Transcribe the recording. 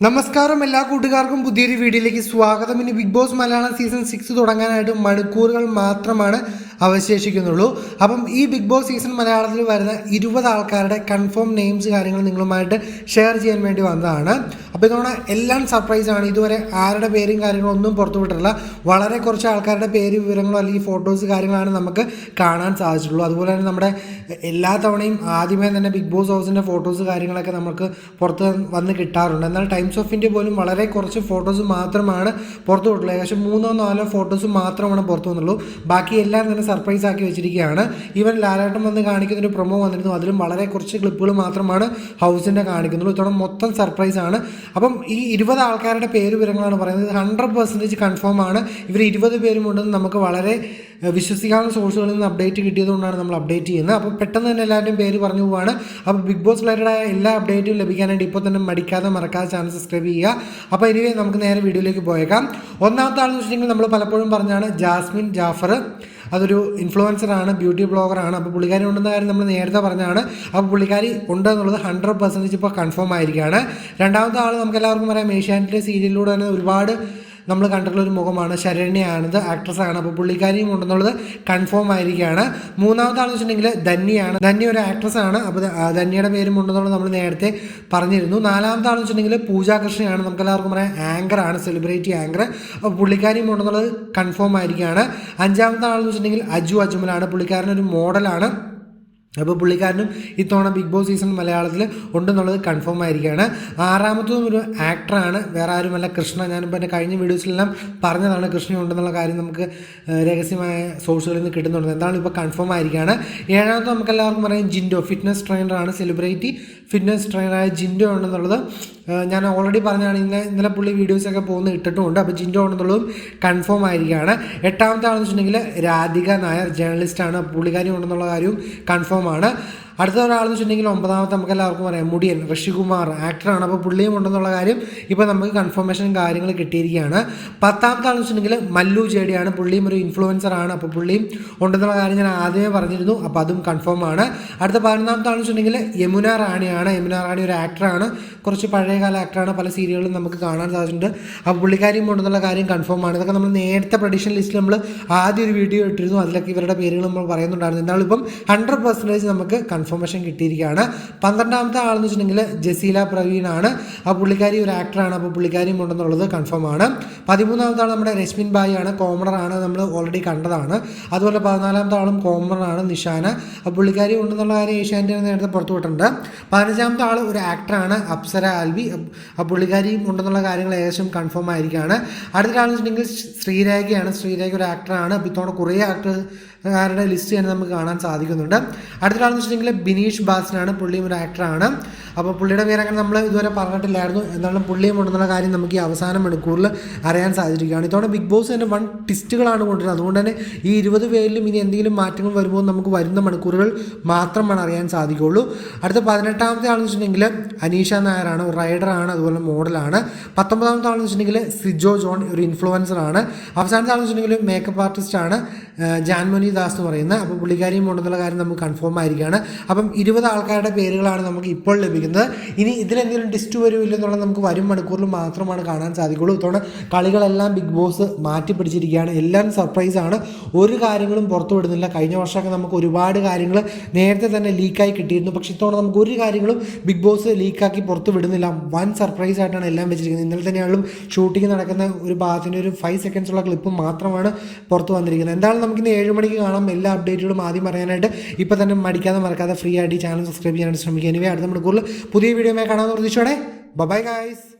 നമസ്കാരം എല്ലാ കൂട്ടുകാർക്കും പുതിയൊരു വീഡിയോയിലേക്ക് സ്വാഗതം. ഇനി big boss Malayalam season six തുടങ്ങാനായിട്ട് മണിക്കൂറുകൾ മാത്രമാണ് അവശേഷിക്കുന്നുള്ളൂ. അപ്പം ഈ ബിഗ് ബോസ് സീസൺ മലയാളത്തിൽ വരുന്ന ഇരുപത് ആൾക്കാരുടെ കൺഫേം നെയിംസ് കാര്യങ്ങൾ നിങ്ങളുമായിട്ട് ഷെയർ ചെയ്യാൻ വേണ്ടി വന്നതാണ്. അപ്പോൾ ഇതുകൊണ്ട് എല്ലാം സർപ്രൈസാണ് ഇതുവരെ ആരുടെ പേരും കാര്യങ്ങളും ഒന്നും പുറത്തു വിട്ടിട്ടില്ല. വളരെ കുറച്ച് ആൾക്കാരുടെ പേര് വിവരങ്ങളോ അല്ലെങ്കിൽ ഫോട്ടോസ് കാര്യങ്ങളാണ് നമുക്ക് കാണാൻ സാധിച്ചിട്ടുള്ളൂ. അതുപോലെ തന്നെ നമ്മുടെ എല്ലാ തവണയും ആദ്യമേ തന്നെ ബിഗ് ബോസ് ഹൗസിന്റെ ഫോട്ടോസ് കാര്യങ്ങളൊക്കെ നമുക്ക് പുറത്ത് വന്ന് കിട്ടാറുണ്ട്. എന്നാൽ ടൈംസ് ഓഫ് ഇന്ത്യ പോലും വളരെ കുറച്ച് ഫോട്ടോസ് മാത്രമാണ് പുറത്തു വിട്ടുള്ളൂ ഏകദേശം മൂന്നോ നാലോ ഫോട്ടോസ് മാത്രമാണ് പുറത്തു വന്നുള്ളൂ. ബാക്കി എല്ലാം തന്നെ സർപ്രൈസ് ആക്കി വെച്ചിരിക്കുകയാണ്. ഈവൻ ലാലേട്ടൻ വന്ന് കാണിക്കുന്ന ഒരു പ്രൊമോ വന്നിരുന്നു. അതിലും വളരെ കുറച്ച് ക്ലിപ്പുകൾ മാത്രമാണ് ഹൗസിന്റെ കാണിക്കുന്നുള്ളൂ ഇത്തവണ മൊത്തം സർപ്രൈസ് ആണ്. അപ്പം ഈ ഇരുപത് ആൾക്കാരുടെ പേര് വിവരങ്ങളാണ് പറയുന്നത്. ഹൺഡ്രഡ് പെർസെന്റേജ് കൺഫേം ആണ്. ഇവർ ഇരുപത് പേരും ഉണ്ടെന്ന് നമുക്ക് വളരെ വിശ്വസിക്കാവുന്ന സോഴ്സുകളിൽ നിന്ന് അപ്ഡേറ്റ് കിട്ടിയതുകൊണ്ടാണ് നമ്മൾ അപ്ഡേറ്റ് ചെയ്യുന്നത്. അപ്പോൾ പെട്ടെന്ന് തന്നെ എല്ലാവരുടെയും പേര് പറഞ്ഞു പോവാണ്. അപ്പോൾ ബിഗ് ബോസ് റിലേറ്റഡ് ആയ എല്ലാ അപ്ഡേറ്റും ലഭിക്കാനായിട്ട് ഇപ്പോൾ തന്നെ മടിക്കാതെ മറക്കാതെ ചാനൽ സബ്സ്ക്രൈബ് ചെയ്യുക. അപ്പോൾ ഇനി നമുക്ക് നേരെ വീഡിയോയിലേക്ക് പോയേക്കാം. ഒന്നാമത്തെ ആളെന്ന് വെച്ചിട്ടുണ്ടെങ്കിൽ നമ്മൾ പലപ്പോഴും പറഞ്ഞാണ് ജാസ്മിൻ ജാഫർ. അതൊരു ഇൻഫ്ലുവൻസറാണ് ബ്യൂട്ടി ബ്ലോഗറാണ് അപ്പോൾ പുള്ളിക്കാരി ഉണ്ടെന്ന കാര്യം നമ്മൾ നേരത്തെ പറഞ്ഞതാണ്. അപ്പോൾ പുള്ളിക്കാരി ഉണ്ട് എന്നുള്ളത് ഹൺഡ്രഡ് പെർസെന്റേജ് ഇപ്പോൾ കൺഫേം ആയിരിക്കുകയാണ്. രണ്ടാമത്തെ ആൾ നമുക്ക് എല്ലാവർക്കും പറയാം ഏഷ്യാനെറ്റിലെ സീരിയലിലൂടെ തന്നെ ഒരുപാട് നമ്മൾ കണ്ടിട്ടുള്ള ഒരു മുഖമാണ് ശരണ്യാണിത് ആക്ട്രസ്സാണ് അപ്പോൾ പുള്ളിക്കാരിയും ഉണ്ടെന്നുള്ളത് കൺഫേം ആയിരിക്കുകയാണ്. മൂന്നാമത്തെ ആണെന്ന് വെച്ചിട്ടുണ്ടെങ്കിൽ ധന്യയാണ് ധന്യ ഒരു ആക്ട്രസ്സാണ് അപ്പോൾ ധന്യയുടെ പേരും ഉണ്ടെന്നുള്ളത് നമ്മൾ നേരത്തെ പറഞ്ഞിരുന്നു. നാലാമത്തെ ആണെന്ന് വെച്ചിട്ടുണ്ടെങ്കിൽ പൂജാ കൃഷ്ണയാണ് നമുക്ക് എല്ലാവർക്കും പറയാം ആങ്കറാണ് സെലിബ്രിറ്റി ആങ്കർ അപ്പോൾ പുള്ളിക്കാരിയും ഉണ്ടെന്നുള്ളത് കൺഫേം ആയിരിക്കുകയാണ്. അഞ്ചാമത്തെ ആളെന്ന് വെച്ചിട്ടുണ്ടെങ്കിൽ അജു അജുമലാണ്. പുള്ളിക്കാരൻ ഒരു മോഡലാണ് അപ്പോൾ പുള്ളിക്കാരനും ഇത്തവണ ബിഗ് ബോസ് സീസൺ മലയാളത്തിൽ ഉണ്ടെന്നുള്ളത് കൺഫേം ആയിരിക്കുകയാണ്. ആറാമത്തതും ഒരു ആക്ടറാണ് വേറെ ആരുമല്ല കൃഷ്ണ. ഞാനിപ്പോൾ എന്റെ കഴിഞ്ഞ വീഡിയോസിലെല്ലാം പറഞ്ഞതാണ് കൃഷ്ണ ഉണ്ടെന്നുള്ള കാര്യം നമുക്ക് രഹസ്യമായ സോഴ്സുകളിൽ നിന്ന് കിട്ടുന്നുണ്ട്. എന്താണ് ഇപ്പോൾ കൺഫേം ആയിരിക്കുകയാണ്. ഏഴാമത്തെ നമുക്ക് എല്ലാവർക്കും പറയാം ജിൻഡോ ഫിറ്റ്നസ് ട്രെയിനറാണ് സെലിബ്രിറ്റി ഫിറ്റ്നസ് ട്രെയിനറായ ജിൻഡോ ഉണ്ടെന്നുള്ളത്. ഞാൻ ഓൾറെഡി പറഞ്ഞാണ് ഇന്നലെ ഇന്നലെ പുള്ളി വീഡിയോസൊക്കെ പോകുന്ന ഇട്ടിട്ടുമുണ്ട്. അപ്പോൾ ജിൻഡോ ഉണ്ടെന്നുള്ളതും കൺഫേം ആയിരിക്കുകയാണ്. എട്ടാമത്തെ ആണെന്ന് വെച്ചിട്ടുണ്ടെങ്കിൽ രാധിക നായർ ജേർണലിസ്റ്റാണ് പുള്ളിക്കാരി ഉണ്ടെന്നുള്ള കാര്യവും കൺഫേം ആണ്. അടുത്ത ഒരാളെന്ന് വെച്ചിട്ടുണ്ടെങ്കിൽ ഒമ്പതാമത്തെ നമുക്ക് എല്ലാവർക്കും പറയാം. മുടിയൻ ഋഷികുമാർ ആക്ടറാണ് അപ്പോൾ പുള്ളിയും ഉണ്ടെന്നുള്ള കാര്യം ഇപ്പോൾ നമുക്ക് കൺഫർമേഷൻ കാര്യങ്ങൾ കിട്ടിയിരിക്കുകയാണ്. പത്താമത്തെ ആളെന്ന് വെച്ചിട്ടുണ്ടെങ്കിൽ മല്ലു ജേഡിയാണ് പുള്ളിയും ഒരു ഇൻഫ്ലുവൻസറാണ് അപ്പോൾ പുള്ളിയും ഉണ്ടെന്നുള്ള കാര്യം ഞാൻ ആദ്യമേ പറഞ്ഞിരുന്നു. അപ്പോൾ അതും കൺഫേം ആണ്. അടുത്ത പതിനൊന്നാമത്തെ ആളെന്ന് വെച്ചിട്ടുണ്ടെങ്കിൽ യമുന റാണിയാണ്. യമുന റാണി ഒരു ആക്ടറാണ് കുറച്ച് പഴയകാല ആക്ടറാണ് പല സീരിയലുകളും നമുക്ക് കാണാൻ സാധിച്ചിട്ടുണ്ട്. അപ്പോൾ പുള്ളിക്കാരിയും ഉണ്ടെന്നുള്ള കാര്യം കൺഫേം ആണ്. ഇതൊക്കെ നമ്മൾ നേരത്തെ പ്രഡിഷൻ ലിസ്റ്റിൽ നമ്മൾ ആദ്യം ഒരു വീഡിയോ ഇട്ടിരുന്നു. അതിലൊക്കെ ഇവരുടെ പേരുകൾ നമ്മൾ പറയുന്നുണ്ടായിരുന്നു. എന്നാലും ഇപ്പം ഹൺഡ്രഡ് പെർസെന്റേജ് നമുക്ക് കൺഫർമേഷൻ കിട്ടിയിരിക്കുകയാണ്. പന്ത്രണ്ടാമത്തെ ആളെന്ന് വെച്ചിട്ടുണ്ടെങ്കിൽ ജസീല പ്രവീണാണ്. ആ പുള്ളിക്കാരി ഒരു ആക്ടറാണ് അപ്പോൾ പുള്ളിക്കാരിയും ഉണ്ടെന്നുള്ളത് കൺഫേം ആണ്. പതിമൂന്നാമത്തെ ആൾ നമ്മുടെ രശ്മിൻ ബായി ആണ്. കോമണറാണ് നമ്മൾ ഓൾറെഡി കണ്ടതാണ്. അതുപോലെ പതിനാലാമത്തെ ആളും കോമണറാണ് നിഷാന. ആ പുള്ളിക്കാരി ഉണ്ടെന്നുള്ള കാര്യം ഏഷ്യാന്റെ നേരത്തെ പുറത്തു വിട്ടിട്ടുണ്ട്. പതിനഞ്ചാമത്തെ ആൾ ഒരു ആക്ടറാണ് അപ്സര ആൽവി ആ പുള്ളിക്കാരിയും ഉണ്ടെന്നുള്ള കാര്യങ്ങൾ ഏകദേശം കൺഫേം ആയിരിക്കുകയാണ്. അടുത്ത ആളെന്ന് വെച്ചിട്ടുണ്ടെങ്കിൽ ശ്രീരേഖയാണ്. ശ്രീരേഖ ഒരു ആക്ടറാണ് അപ്പോൾ ഇത്തവണ കുറേ ആക്ടർമാരുടെ ലിസ്റ്റ് തന്നെ നമുക്ക് കാണാൻ സാധിക്കുന്നുണ്ട്. അടുത്ത ആളെന്ന് വെച്ചിട്ടുണ്ടെങ്കിൽ ബിനീഷ് ബാസിനാണ്. പുള്ളിയും ഒരു ആക്ടറാണ് അപ്പോൾ പുള്ളിയുടെ പേര് അങ്ങനെ നമ്മൾ ഇതുവരെ പറഞ്ഞിട്ടില്ലായിരുന്നു. എന്നാലും പുള്ളിയും ഉണ്ടെന്നുള്ള കാര്യം നമുക്ക് ഈ അവസാന മണിക്കൂറിൽ അറിയാൻ സാധിച്ചിരിക്കുകയാണ്. ഇത്തവണ ബിഗ് ബോസ് തന്നെ വൺ ടിസ്റ്റുകളാണ് കൊണ്ടുവരുന്നത്. അതുകൊണ്ട് തന്നെ ഈ ഇരുപത് പേരിലും ഇനി എന്തെങ്കിലും മാറ്റങ്ങൾ വരുമ്പോൾ നമുക്ക് വരുന്ന മണിക്കൂറുകൾ മാത്രമാണ് അറിയാൻ സാധിക്കുകയുള്ളൂ. അടുത്ത പതിനെട്ടാമത്തെ ആളെന്ന് വെച്ചിട്ടുണ്ടെങ്കിൽ അനീഷ നായരാണ് ഒരു റൈഡറാണ് അതുപോലെ മോഡലാണ്. പത്തൊമ്പതാമത്തെ ആളെന്ന് വെച്ചിട്ടുണ്ടെങ്കിൽ സിജോ ജോൺ ഒരു ഇൻഫ്ലുവൻസർ ആണ്. അവസാനത്തെ ആളെന്ന് വെച്ചിട്ടുണ്ടെങ്കിൽ മേക്കപ്പ് ആർട്ടിസ്റ്റ് ആണ് ഏഹ് ജാൻമണി ദാസ് എന്ന് പറയുന്നത്. അപ്പോൾ പുള്ളിക്കാരിയും ഉണ്ടെന്നുള്ള കാര്യം നമുക്ക് കൺഫേം ആയിരിക്കുകയാണ്. അപ്പം ഇരുപത് ആൾക്കാരുടെ പേരുകളാണ് നമുക്ക് ഇപ്പോൾ ലഭിക്കുന്നത്. ഇനി ഇതിലെന്തെങ്കിലും ടിസ്റ്റ് വരുമോ ഇല്ലെന്നുള്ളത് നമുക്ക് വരും മണിക്കൂറിൽ മാത്രമാണ് കാണാൻ സാധിക്കുള്ളൂ ഇത്തവണ കളികളെല്ലാം ബിഗ് ബോസ് മാറ്റിപ്പിടിച്ചിരിക്കുകയാണ് എല്ലാം സർപ്രൈസാണ് ഒരു കാര്യങ്ങളും പുറത്തു വിടുന്നില്ല. കഴിഞ്ഞ വർഷമൊക്കെ നമുക്ക് ഒരുപാട് കാര്യങ്ങൾ നേരത്തെ തന്നെ ലീക്കായി കിട്ടിയിരുന്നു. പക്ഷേ ഇത്തവണ നമുക്ക് ഒരു കാര്യങ്ങളും ബിഗ് ബോസ് ലീക്കാക്കി പുറത്തു വിടുന്നില്ല. വൻ സർപ്രൈസ് ആയിട്ടാണ് എല്ലാം വെച്ചിരിക്കുന്നത്. ഇന്നലെ തന്നെയാണെങ്കിലും ഷൂട്ടിംഗ് നടക്കുന്ന ഒരു ഭാഗത്തിന്റെ ഒരു ഫൈവ് സെക്കൻഡ്സുള്ള ക്ലിപ്പ് മാത്രമാണ് പുറത്തു വന്നിരിക്കുന്നത്. എന്തായാലും നമുക്കിന്ന് ഏഴ് മണിക്ക് കാണാം. എല്ലാ അപ്ഡേറ്റുകളും ആദ്യം പറയാനായിട്ട്. ഇപ്പോൾ തന്നെ മടിക്കാതെ മറക്കാതെ ഫ്രീ ആയിട്ട് ചാനൽ സബ്സ്ക്രൈബ് ചെയ്യാനായിട്ട് ശ്രമിക്കുക. എനിവേ അടുത്ത മണിക്കൂറിൽ പുതിയ വീഡിയോ കാണാമെന്ന് പ്രതീക്ഷയോടെ ബൈ ഗായ്സ്